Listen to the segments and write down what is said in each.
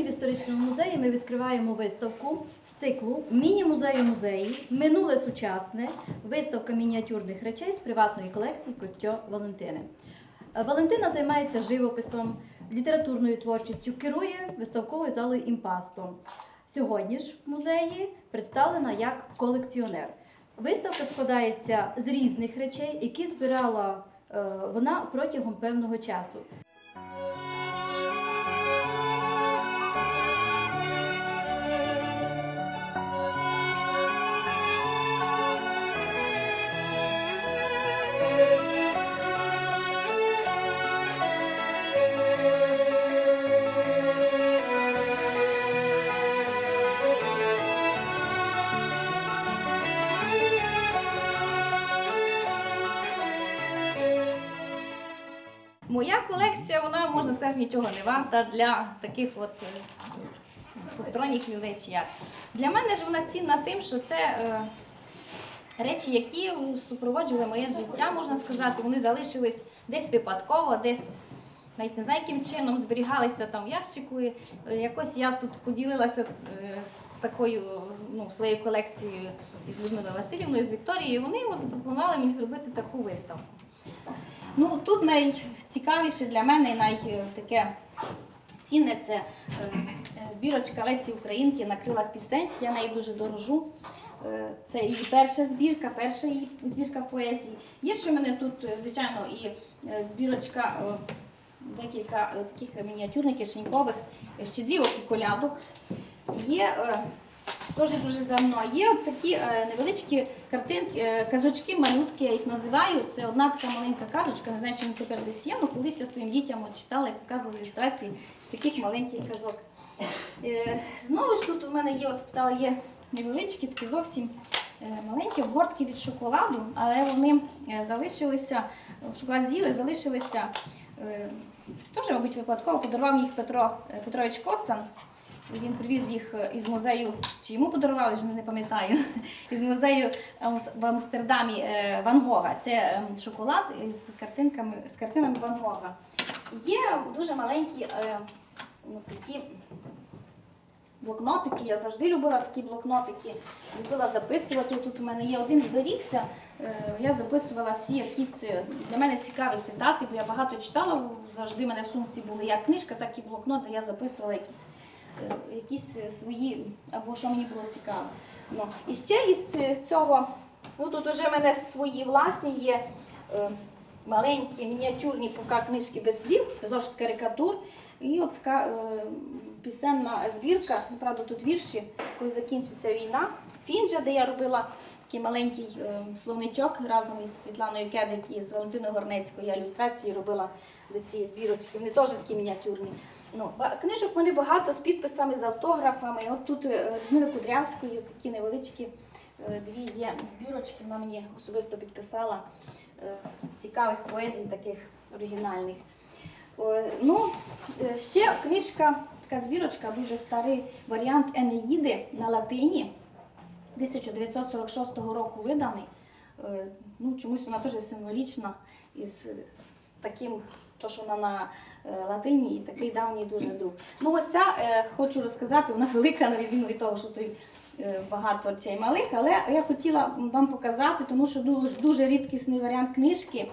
Сьогодні в історичному музеї ми відкриваємо виставку з циклу Міні-музею музеї Минуле сучасне. Виставка мініатюрних речей з приватної колекції Костьо Валентини. Е, Валентина займається живописом, літературною творчістю, керує виставковою залою Імпасто. Сьогодні ж в музеї представлена як колекціонер. Виставка складається з різних речей, які збирала е, вона протягом певного часу. Моя колекція, вона можна сказати, нічого не варта для таких от е, посторонніх людей. Чи як. Для мене ж вона цінна тим, що це е, речі, які супроводжували моє життя, можна сказати, вони залишились десь випадково, десь навіть не знаю, яким чином зберігалися там в ящику. Е, Якось я тут поділилася е, з такою ну, своєю колекцією із Людмилою Васильівною, з Вікторією. Вони от запропонували мені зробити таку виставку. Ну, тут найцікавіше для мене, і найтаке цінне це е, збірочка Лесі Українки на крилах пісень. Я нею дуже дорожу. Е, Це її перша збірка, перша її збірка поезії. Є ще в мене тут, е, звичайно, і збірочка, декілька таких мініатюрних кишенькових е, щедрівок і колядок. Є е, Дуже дуже давно. Є от такі е, невеличкі картинки, е, казочки, малютки, я їх називаю. Це одна така маленька казочка, не знаю, чи вони тепер десь є, але колись я своїм дітям от читала і показувала ілюстрації з таких маленьких казок. Е, знову ж тут у мене є, от питала, є невеличкі, такі зовсім маленькі обгортки від шоколаду, але вони залишилися, шоколад з'їли, залишилися. Теж, мабуть, випадково подарував їх Петро Петрович Коцан. Він привіз їх е, із музею, чи йому подарували, вже не пам'ятаю, із музею в Амстердамі е, Ван Гога. Це е, шоколад із картинками, з картинами Ван Гога. Є дуже маленькі е, ну, такі блокнотики. Я завжди любила такі блокнотики, любила записувати. Тут у мене є один зберігся. Е, Я записувала всі якісь е, для мене цікаві цитати, бо я багато читала, завжди в мене в сумці були як книжка, так і блокноти. Я записувала якісь е, якісь е, свої, або що мені було цікаво. Ну, і ще із е, цього, ну тут вже в мене свої власні є е, маленькі мініатюрні поки книжки без слів, це зошит карикатур. І от така е, пісенна збірка, правда, тут вірші, коли закінчиться війна. Фінджа, де я робила такий маленький е, словничок разом із Світланою Кедик і з Валентиною Горнецькою. Я ілюстрації робила до цієї збірочки. Вони теж такі мініатюрні. Ну, книжок в мене багато з підписами, з автографами. От тут е, Людмили Кудрявської такі невеличкі е, дві є збірочки. Вона мені особисто підписала е, цікавих поезій, таких оригінальних. Ну, ще книжка, така збірочка, дуже старий варіант Енеїди на латині 1946 року виданий. Ну, чомусь вона теж символічна із таким, то що вона на е, латині і такий давній дуже друг. Ну, оця, е, хочу розказати, вона велика, на відміну від того, що той е, багато речей малих, але я хотіла вам показати, тому що дуже, рідкісний варіант книжки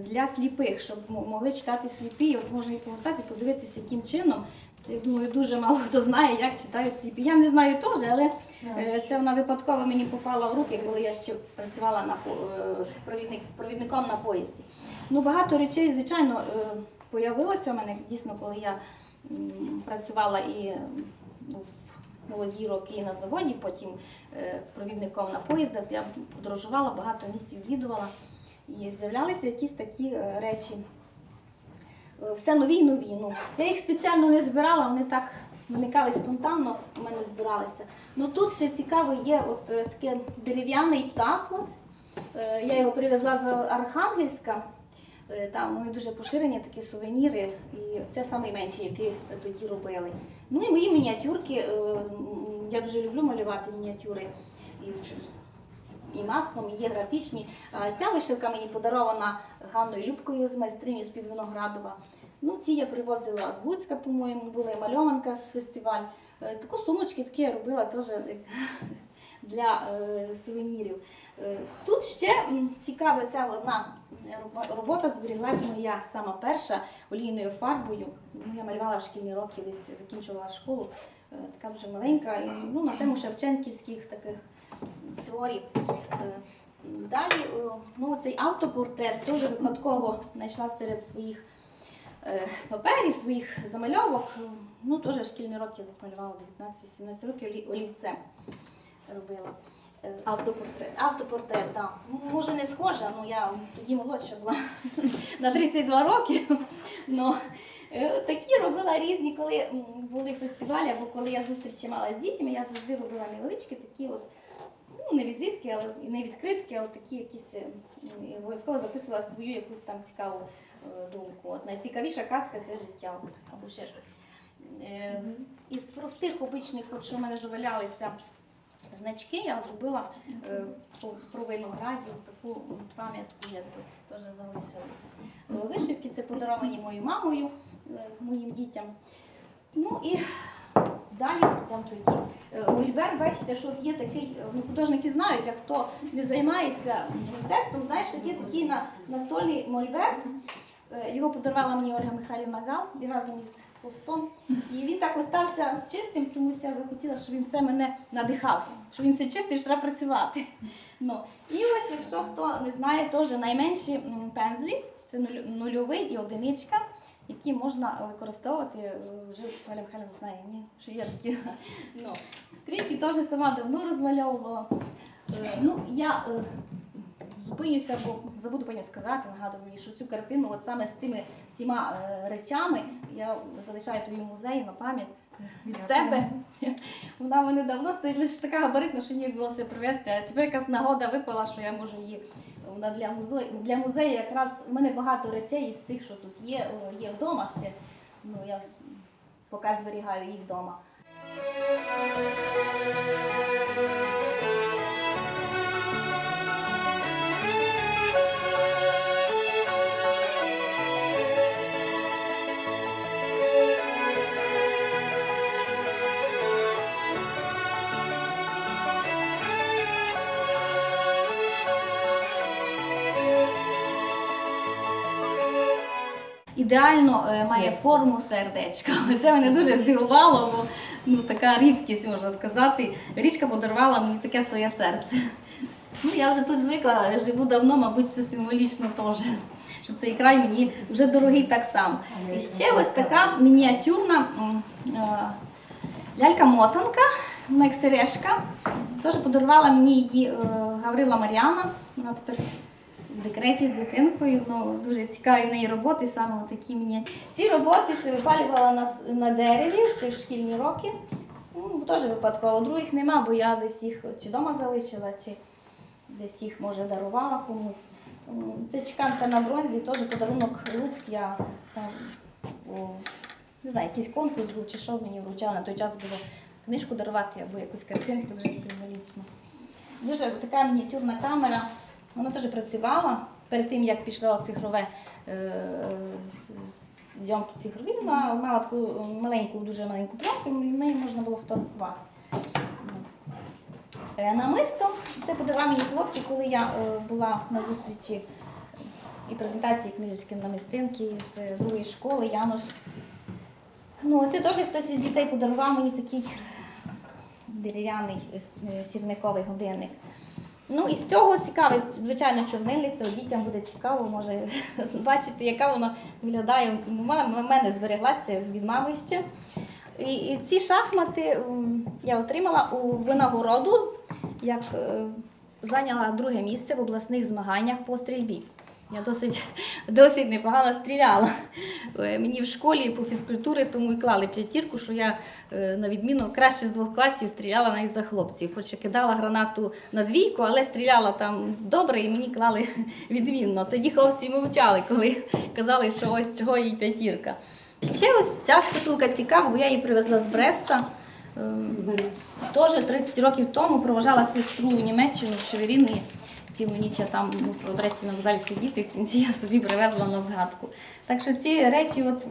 для сліпих, щоб могли читати сліпі. От можна і повертати, подивитися, яким чином. Я думаю, дуже мало хто знає, як читають сліпі. Я не знаю теж, але е, це вона випадково мені попала в руки, коли я ще працювала на е, провідник, провідником на поїзді. Ну, багато речей, звичайно, е, появилося у мене дійсно, коли я працювала і в молоді роки на заводі, потім провідником на поїздах. Я подорожувала, багато місць відвідувала. І з'являлися якісь такі речі. Е, Все нові й нові. Ну, я їх спеціально не збирала, вони так виникали спонтанно, у мене збиралися. Ну тут ще цікаво є от е, таке дерев'яний птах. Ось. Е, Я його привезла з Архангельська. Там вони дуже поширені, такі сувеніри, і це найменші, які тоді робили. Ну і мої мініатюрки. Я дуже люблю малювати мініатюри і маслом, і є графічні. Ця вишивка мені подарована Ганною Любкою з майстриню з під Виноградова. Ну, ці я привозила з Луцька, по-моєму, була і мальованка з фестиваль. Е, Таку сумочки такі я робила теж для е, сувенірів. Е, Тут ще цікава ця одна робота зберіглася моя сама перша олійною фарбою. Ну, я малювала в шкільні роки, десь закінчувала школу. Е, Така вже маленька, ну, на тему Шевченківських таких творів. Е, Далі е, ну, цей автопортрет теж випадково знайшла серед своїх е, паперів, своїх замальовок. Ну, теж в шкільні роки десь малювала 19-17 років олі- олівцем робила. Автопортрет. Автопортрет, так. Ну, може не схожа, ну я тоді молодша була на 32 роки. Е, такі робила різні, коли були фестивалі, або коли я зустрічі мала з дітьми, я завжди робила невеличкі такі от, ну не візитки, але і не відкритки, а от такі якісь е, м, і обов'язково записувала свою якусь там цікаву е, думку. От найцікавіша казка це життя або ще щось. Е, Із простих обичних, от, що в мене завалялися значки, я зробила е, про виноградів таку пам'ятку, якби теж залишилася. Е, Вишивки це подаровані моєю мамою, е, моїм дітям. Ну і далі йдемо тоді. Е, бачите, що от є такий, е, ну, художники знають, а хто не займається мистецтвом, знає, що є такий на, настольний мольбер. Е, Його подарувала мені Ольга Михайлівна Гал і разом із постом. І він так остався чистим, чомусь я захотіла, щоб він все мене надихав, що він все чистий, треба працювати. Ну. І ось, якщо хто не знає, теж найменші пензлі, це нульовий і одиничка, які можна використовувати. е, Вже Оля Михайлівна знає, ні, що є такі. Ну, скриньки теж сама давно розмальовувала. Е, Ну, я е, зупинюся, бо забуду потім сказати, нагадую мені, що цю картину, от саме з цими всіма речами, я залишаю тобі музеї на пам'ять від себе. Вона мене давно стоїть лише така габаритна, що ніяк було все привезти. А тепер якась нагода випала, що я можу її вона для музею. Для музею якраз у мене багато речей із цих, що тут є, є вдома ще. Ну я поки зберігаю їх вдома. Ідеально е, має форму сердечка. Це мене дуже здивувало, бо ну, така рідкість, можна сказати. Річка подарувала мені таке своє серце. Ну, я вже тут звикла, живу давно, мабуть, це символічно теж. Що цей край мені вже дорогий так само. І ще ось така мініатюрна е, лялька-мотанка, мексерешка. Теж подарувала мені її е, Гаврила Мар'яна. Вона тепер в декреті з дитинкою. Ну, дуже цікаві в неї роботи, саме такі мені. Ці роботи це випалювала на, на дереві ще в шкільні роки. Ну, теж випадково. Других нема, бо я десь їх чи вдома залишила, чи десь їх може дарувала комусь. Це чеканка на бронзі, теж подарунок Луцьк. Я там о, не знаю, якийсь конкурс був чи що мені вручали. На той час було книжку дарувати або якусь картинку дуже символічно. Дуже така мініатюрна камера. Вона теж працювала перед тим, як пішла цифрове е, зйомки цифрові. Вона мала таку е, маленьку, дуже маленьку пленку, і неї можна було фотографувати. Е, Намисто це подарував мені хлопчик, коли я була на зустрічі і презентації книжечки намистинки з другої школи Янош. Ну, це теж хтось із дітей подарував мені такий дерев'яний сірниковий годинник. Ну, із цього цікаве, звичайно, чорнильниця, дітям буде цікаво, може бачити, яка вона виглядає. У мене збереглася від мами ще. І, і ці шахмати я отримала у винагороду, як е, зайняла друге місце в обласних змаганнях по стрільбі. Я досить, досить непогано стріляла. Е, Мені в школі по фізкультурі тому і клали п'ятірку, що я е, на відміну краще з двох класів стріляла навіть за хлопців. Хоч і кидала гранату на двійку, але стріляла там добре і мені клали відмінно. Тоді хлопці мовчали, коли казали, що ось чого їй п'ятірка. Ще ось ця шкатулка цікава, бо я її привезла з Бреста. Ем, Теж 30 років тому проважала сестру в Німеччину в Шеверіні. Цілу ніч я там мусила Бресті на вокзалі сидіти, в кінці я собі привезла на згадку. Так що ці речі, от,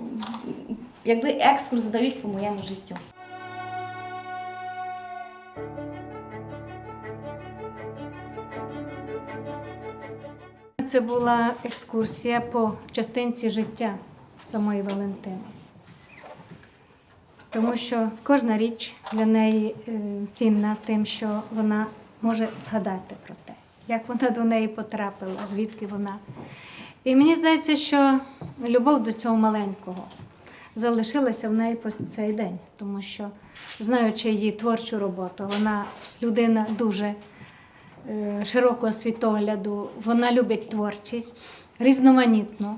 якби екскурс дають по моєму життю. Це була екскурсія по частинці життя самої Валентини. Тому що кожна річ для неї е, цінна тим, що вона може згадати про те, як вона до неї потрапила, звідки вона. І мені здається, що любов до цього маленького залишилася в неї по цей день, тому що, знаючи її творчу роботу, вона людина дуже е, широкого світогляду, вона любить творчість, різноманітну.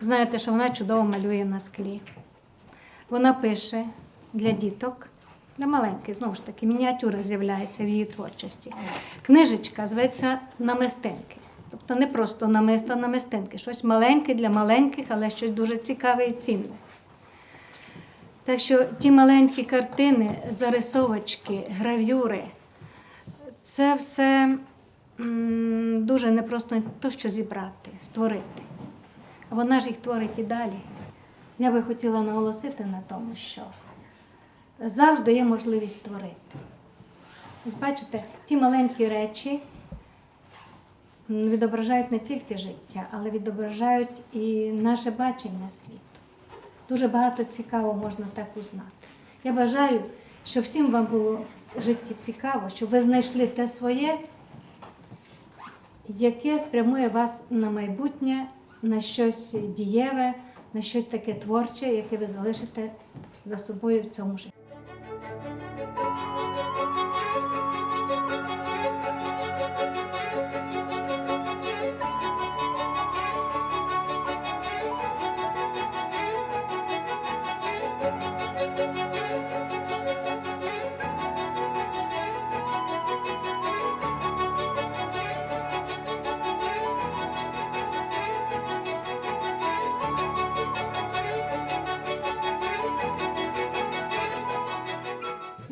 Знаєте, що вона чудово малює на склі. Вона пише для діток, для маленьких, знову ж таки, мініатюра з'являється в її творчості. Книжечка зветься намистинки. Тобто не просто намисто, а намистинки. Щось маленьке для маленьких, але щось дуже цікаве і цінне. Так що ті маленькі картини, зарисовочки, гравюри, це все дуже непросто то, що зібрати, створити. Вона ж їх творить і далі. Я би хотіла наголосити на тому, що завжди є можливість творити. Ось бачите, ті маленькі речі відображають не тільки життя, але відображають і наше бачення світу. Дуже багато цікавого можна так узнати. Я бажаю, щоб всім вам було в житті цікаво, щоб ви знайшли те своє, яке спрямує вас на майбутнє, на щось дієве, на щось таке творче, яке ви залишите за собою в цьому житті.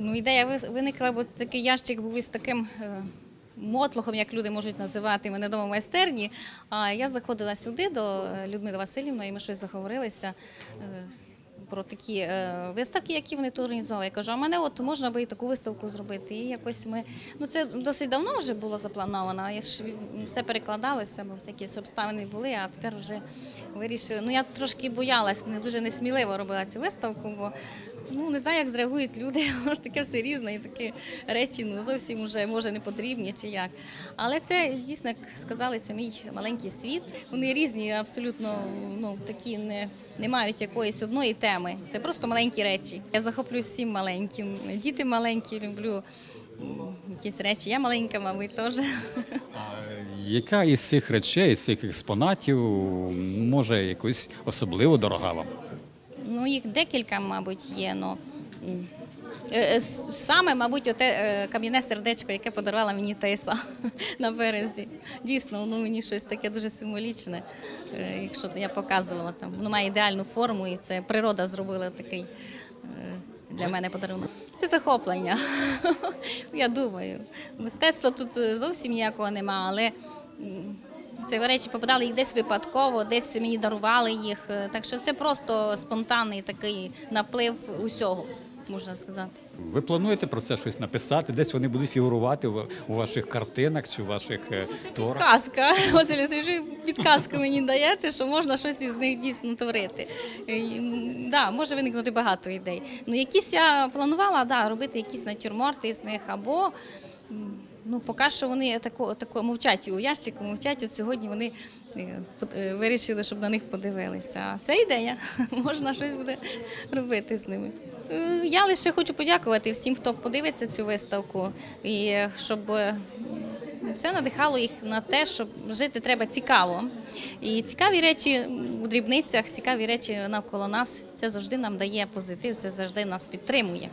Ну, ідея виникла, бо такий ящик був із таким е, мотлохом, як люди можуть називати мене дома майстерні. А я заходила сюди до е, Людмили Васильівної, і ми щось заговорилися. Про такі е, виставки, які вони тут організували. Я кажу, а мене от можна би і таку виставку зробити. І якось ми ну це досить давно вже було заплановано. Я ж все перекладалося, бо всякі обставини були. А тепер вже вирішили. Ну я трошки боялась, не дуже несміливо робила цю виставку, бо Ну, не знаю, як зреагують люди, воно ж таке все різне, і такі речі ну, зовсім вже може не потрібні чи як. Але це дійсно, як сказали, це мій маленький світ. Вони різні, абсолютно ну, такі не, не мають якоїсь одної теми. Це просто маленькі речі. Я захоплююсь всім маленьким. Діти маленькі, люблю якісь речі. Я маленька, мабуть, теж. Яка із цих речей, з цих експонатів може якось особливо дорога вам? Ну, їх декілька, мабуть, є. с- саме, мабуть, оте е, кам'яне сердечко, яке подарувала мені Теса на березі. Дійсно, воно мені щось таке дуже символічне. Е, Якщо я показувала там, воно має ідеальну форму, і це природа зробила такий е, для мене подарунок. Це захоплення. Я думаю. Мистецтва тут е, зовсім ніякого нема, але. це речі попадали їх десь випадково, десь мені дарували їх. Е, Так що це просто спонтанний такий наплив усього, можна сказати. Ви плануєте про це щось написати? Десь вони будуть фігурувати у ваших картинах чи у ваших е, творах? Підказка. Василь ви підказку мені даєте, що можна щось із них дійсно творити. Да, може виникнути багато ідей. Ну, якісь я планувала да, робити якісь натюрморти з них або. Ну, поки що вони тако, тако мовчать у ящику, мовчать. От сьогодні вони е, е, вирішили, щоб на них подивилися. Це ідея. Можна щось буде робити з ними. Е, Я лише хочу подякувати всім, хто подивиться цю виставку, і е, щоб це надихало їх на те, щоб жити треба цікаво. І цікаві речі у дрібницях, цікаві речі навколо нас. Це завжди нам дає позитив, це завжди нас підтримує.